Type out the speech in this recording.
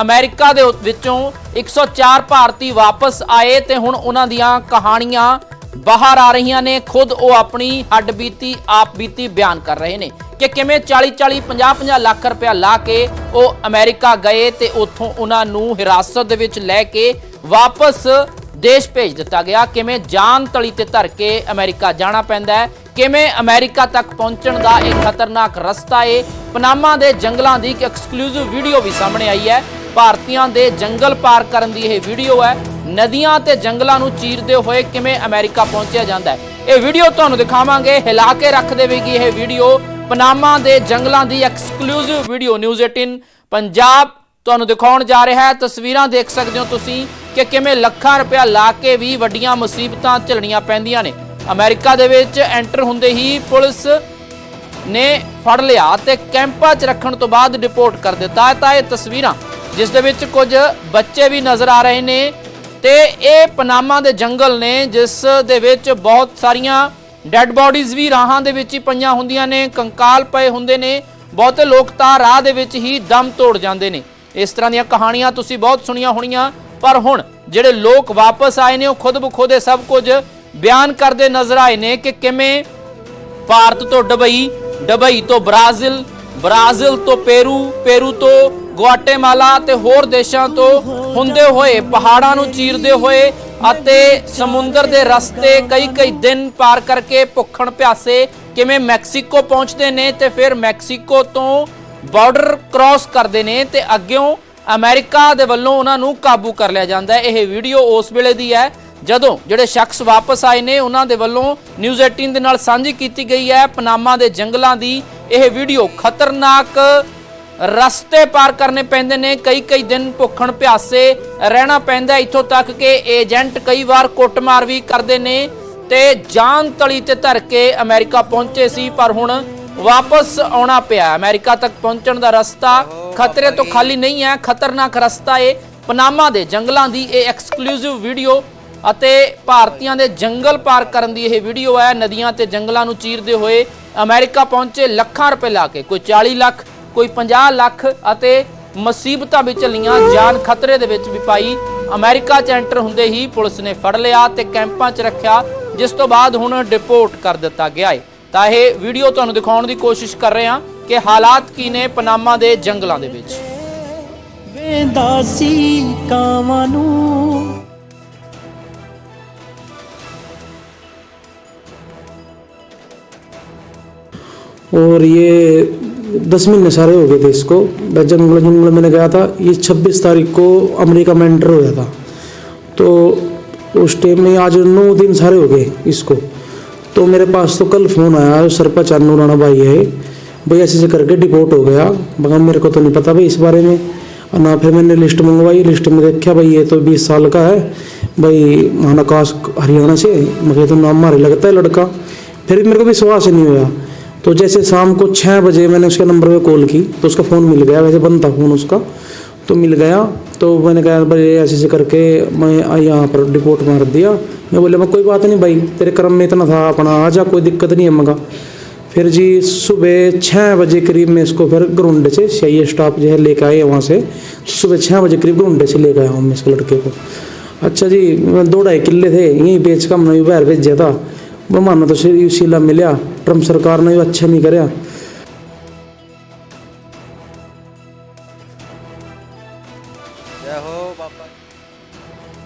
America ਦੇ ਵਿੱਚੋਂ 104 ਭਾਰਤੀ ਵਾਪਸ ਆਏ ਤੇ ਹੁਣ ਉਹਨਾਂ ਦੀਆਂ ਕਹਾਣੀਆਂ ਬਾਹਰ ਆ ਰਹੀਆਂ ਨੇ। ਖੁਦ ਉਹ ਆਪਣੀ ਹੱਡਬੀਤੀ ਆਪ ਬਿਆਨ ਕਰ ਰਹੇ ਨੇ ਕਿ ਕਿਵੇਂ 40 40 50 50 ਲੱਖ ਰੁਪਇਆ ਲਾ ਕੇ ਉਹ ਅਮਰੀਕਾ ਗਏ ਤੇ ਉੱਥੋਂ ਉਹਨਾਂ ਨੂੰ ਹਿਰਾਸਤ ਦੇ ਵਿੱਚ ਲੈ ਕੇ ਵਾਪਸ ਦੇਸ਼ ਭੇਜ ਦਿੱਤਾ ਗਿਆ। ਕਿਵੇਂ ਜਾਨ ਤਲੀ ਤੇ ਧਰ ਕੇ ਅਮਰੀਕਾ ਜਾਣਾ ਪੈਂਦਾ ਹੈ ਕਿਵੇਂ ਅਮਰੀਕਾ ਤੱਕ ਪਹੁੰਚਣ ਦਾ ਇਹ ਖਤਰਨਾਕ ਰਸਤਾ ਏ? ਪਨਾਮਾ ਦੇ ਜੰਗਲਾਂ ਦੀ ਇੱਕ ਐਕਸਕਲੂਸਿਵ ਵੀਡੀਓ ਵੀ ਸਾਹਮਣੇ ਆਈ ਹੈ। ਭਾਰਤੀਆਂ ਦੇ ਜੰਗਲ ਪਾਰ ਕਰਨ ਦੀ ਇਹ ਵੀਡੀਓ ਹੈ। ਨਦੀਆਂ ਤੇ ਜੰਗਲਾਂ ਨੂੰ ਚੀਰਦੇ ਹੋਏ ਕਿਵੇਂ ਅਮਰੀਕਾ ਪਹੁੰਚਿਆ ਜਾਂਦਾ ਹੈ? ਇਹ ਵੀਡੀਓ ਤੁਹਾਨੂੰ ਦਿਖਾਵਾਂਗੇ। ਹਿਲਾ ਕੇ ਰੱਖ ਦੇਵੇਗੀ ਇਹ ਵੀਡੀਓ ਪਨਾਮਾ ਦੇ ਜੰਗਲਾਂ ਦੀ ਐਕਸਕਲੂਸਿਵ ਵੀਡੀਓ ਨਿਊਜ਼ 18 ਪੰਜਾਬ ਤੁਹਾਨੂੰ ਦਿਖਾਉਣ ਜਾ ਰਿਹਾ ਹੈ। ਤਸਵੀਰਾਂ ਦੇਖ ਸਕਦੇ ਹੋ ਤੁਸੀਂ ਕਿ ਕਿਵੇਂ ਲੱਖਾਂ ਰੁਪਇਆ ਲਾ ਕੇ ਵੀ ਵੱਡੀਆਂ ਮੁਸੀਬਤਾਂ ਝੱਲਣੀਆਂ ਪੈਂਦੀਆਂ ਨੇ। ਅਮਰੀਕਾ ਦੇ ਵਿੱਚ ਐਂਟਰ ਹੁੰਦੇ ਹੀ ਪੁਲਿਸ ਨੇ ਫੜ ਲਿਆ ਤੇ ਕੈਂਪਾਂ 'ਚ ਰੱਖਣ ਤੋਂ ਬਾਅਦ ਰਿਪੋਰਟ ਕਰ ਦਿੱਤਾ। ਤਾਂ ਇਹ ਤਸਵੀਰਾਂ, ਜਿਸ ਦੇ ਵਿੱਚ ਕੁਝ ਬੱਚੇ ਵੀ ਨਜ਼ਰ ਆ ਰਹੇ ਨੇ ਤੇ ਇਹ ਪਨਾਮਾ ਦੇ ਜੰਗਲ ਨੇ, ਜਿਸ ਦੇ ਵਿੱਚ ਬਹੁਤ ਸਾਰੀਆਂ ਡੈੱਡ ਬਾਡੀਜ਼ ਵੀ ਰਾਹਾਂ ਦੇ ਵਿੱਚ ਹੀ ਪਈਆਂ ਹੁੰਦੀਆਂ ਨੇ, ਕੰਕਾਲ ਪਏ ਹੁੰਦੇ ਨੇ, ਬਹੁਤੇ ਲੋਕ ਤਾਂ ਰਾਹ ਦੇ ਵਿੱਚ ਹੀ ਦਮ ਤੋੜ ਜਾਂਦੇ ਨੇ। ਇਸ ਤਰ੍ਹਾਂ ਦੀਆਂ ਕਹਾਣੀਆਂ ਤੁਸੀਂ ਬਹੁਤ ਸੁਣੀਆਂ ਹੋਣੀਆਂ, ਪਰ ਹੁਣ ਜਿਹੜੇ ਲੋਕ ਵਾਪਸ ਆਏ ਨੇ, ਉਹ ਖੁਦ ਬਖੁਦ ਸਭ ਕੁਝ ਬਿਆਨ ਕਰਦੇ ਨਜ਼ਰ ਆਏ ਨੇ ਕਿ ਕਿਵੇਂ ਭਾਰਤ ਤੋਂ ਡਬਈ ਡਬਈ ਤੋਂ ਬ੍ਰਾਜ਼ੀਲ ਬ੍ਰਾਜ਼ੀਲ ਤੋਂ ਪੇਰੂ ਪੇਰੂ ਤੋਂ ਗੁਆਟੇਮਾਲਾ ਤੇ ਹੋਰ ਦੇਸ਼ਾਂ ਤੋਂ ਹੁੰਦੇ ਹੋਏ, ਪਹਾੜਾਂ ਨੂੰ ਚੀਰਦੇ ਹੋਏ ਅਤੇ ਸਮੁੰਦਰ ਦੇ ਰਸਤੇ ਕਈ ਕਈ ਦਿਨ ਪਾਰ ਕਰਕੇ ਭੁੱਖਣ ਪਿਆਸੇ ਕਿਵੇਂ ਮੈਕਸੀਕੋ ਪਹੁੰਚਦੇ ਨੇ ਤੇ ਫਿਰ ਮੈਕਸੀਕੋ ਤੋਂ ਬਾਰਡਰ ਕ੍ਰਾਸ ਕਰਦੇ ਨੇ ਤੇ ਅੱਗਿਓਂ ਅਮਰੀਕਾ ਦੇ ਵੱਲੋਂ ਉਹਨਾਂ ਨੂੰ ਕਾਬੂ ਕਰ ਲਿਆ ਜਾਂਦਾ ਹੈ। ਇਹ ਵੀਡੀਓ ਉਸ ਵੇਲੇ ਦੀ ਹੈ ਜਦੋਂ ਜਿਹੜੇ ਸ਼ਖਸ ਵਾਪਸ ਆਏ ਨੇ, ਉਹਨਾਂ ਦੇ ਵੱਲੋਂ ਨਿਊਜ਼ 18 ਦੇ ਨਾਲ ਸਾਂਝੀ ਕੀਤੀ ਗਈ ਹੈ। ਪਨਾਮਾ ਦੇ ਜੰਗਲਾਂ ਦੀ ਇਹ ਵੀਡੀਓ ਖਤਰਨਾਕ ਰਸਤੇ ਪਾਰ ਕਰਨੇ ਪੈਂਦੇ ਨੇ। ਕਈ ਕਈ ਦਿਨ ਭੁੱਖਣ ਪਿਆਸੇ ਰਹਿਣਾ ਪੈਂਦਾ ਇੱਥੋਂ ਤੱਕ ਕਿ ਏਜੰਟ ਕਈ ਵਾਰ ਕੁੱਟਮਾਰ ਵੀ ਕਰਦੇ ਨੇ ਤੇ ਜਾਨ ਤਲੀ ਤੇ ਧਰ ਕੇ ਅਮਰੀਕਾ ਪਹੁੰਚੇ ਸੀ, ਪਰ ਹੁਣ ਵਾਪਸ ਆਉਣਾ ਪਿਆ ਅਮਰੀਕਾ ਤੱਕ ਪਹੁੰਚਣ ਦਾ ਰਸਤਾ ਖਤਰੇ ਤੋਂ ਖਾਲੀ ਨਹੀਂ ਹੈ। ਖਤਰਨਾਕ ਰਸਤਾ ਏ ਪਨਾਮਾ ਦੇ ਜੰਗਲਾਂ ਦੀ ਇਹ ਐਕਸਕਲੂਸਿਵ ਵੀਡੀਓ ਅਤੇ ਭਾਰਤੀਆਂ ਦੇ ਜੰਗਲ ਪਾਰ ਕਰਨ ਦੀ ਇਹ ਵੀਡੀਓ ਹੈ, ਨਦੀਆਂ ਤੇ ਜੰਗਲਾਂ ਨੂੰ ਚੀਰਦੇ ਹੋਏ ਅਮਰੀਕਾ ਪਹੁੰਚੇ ਲੱਖਾਂ ਰੁਪਏ ਲਾ ਕੇ, ਕੋਈ 40 ਲੱਖ, ਕੋਈ 50 ਲੱਖ ਅਤੇ ਮੁਸੀਬਤਾਂ ਵਿੱਚ ਲੀਆਂ ਜਾਨ ਖਤਰੇ ਦੇ ਵਿੱਚ ਵੀ ਪਾਈ। ਅਮਰੀਕਾ ਚ ਐਂਟਰ ਹੁੰਦੇ ਹੀ ਪੁਲਿਸ ਨੇ ਫੜ ਲਿਆ ਤੇ ਕੈਂਪਾਂ 'ਚ ਰੱਖਿਆ, ਜਿਸ ਤੋਂ ਬਾਅਦ ਹੁਣ ਡਿਪੋਰਟ ਕਰ ਦਿੱਤਾ ਗਿਆ ਹੈ ਤਾਂ ਇਹ ਵੀਡੀਓ ਤੁਹਾਨੂੰ ਦਿਖਾਉਣ ਦੀ ਕੋਸ਼ਿਸ਼ ਕਰ ਰਹੇ ਹਾਂ ਕਿ ਹਾਲਾਤ ਕੀ ਨੇ ਪਨਾਮਾ ਦੇ ਜੰਗਲਾਂ ਦੇ ਵਿੱਚ। ਵੇਂਦਾ ਸੀ ਕਾਵਾਂ ਨੂੰ और ये दस महीने सारे हो गए थे इसको। जंगल जंगल मैंने गया था, ये छब्बीस तारीख को अमेरिका में एंटर हो गया था। तो उस टाइम में आज नौ दिन सारे हो गए इसको। तो मेरे पास तो कल फ़ोन आया सरपंच अन्नू राणा भाई है, भाई ऐसे ऐसे करके डिपोर्ट हो गया। मगर मेरे को तो नहीं पता भाई इस बारे में। और ना फिर मैंने लिस्ट मंगवाई लिस्ट में देखा भाई ये तो बीस साल का है। भाई महानकाश हरियाणा से, मगर तो नाम मारे लगता है लड़का। फिर मेरे को विश्वास ही नहीं हुआ। तो जैसे शाम को छः बजे मैंने उसके नंबर पे कॉल की तो उसका फ़ोन मिल गया। वैसे बंद था फ़ोन उसका तो मिल गया। तो मैंने कहा भाई, ऐसे ऐसे करके मैं यहाँ पर रिपोर्ट मार दिया। मैं बोले, मैं कोई बात नहीं भाई, तेरे क्रम में इतना था अपना, आ जा, कोई दिक्कत नहीं है मगा। फिर जी सुबह छः बजे करीब में इसको फिर ग्राउंड से सही स्टाफ जो है लेके आए वहाँ से। सुबह छः बजे करीब ग्राउंड से लेके आया हूँ मैं इस लड़के को। अच्छा जी, दो ढाई किले थे, यहीं बेच का हमने बाहर भेजा था। वो मानो तो सीला मिला ट्रम्प सरकार ने भी अच्छा नहीं कराया जय हो बाबा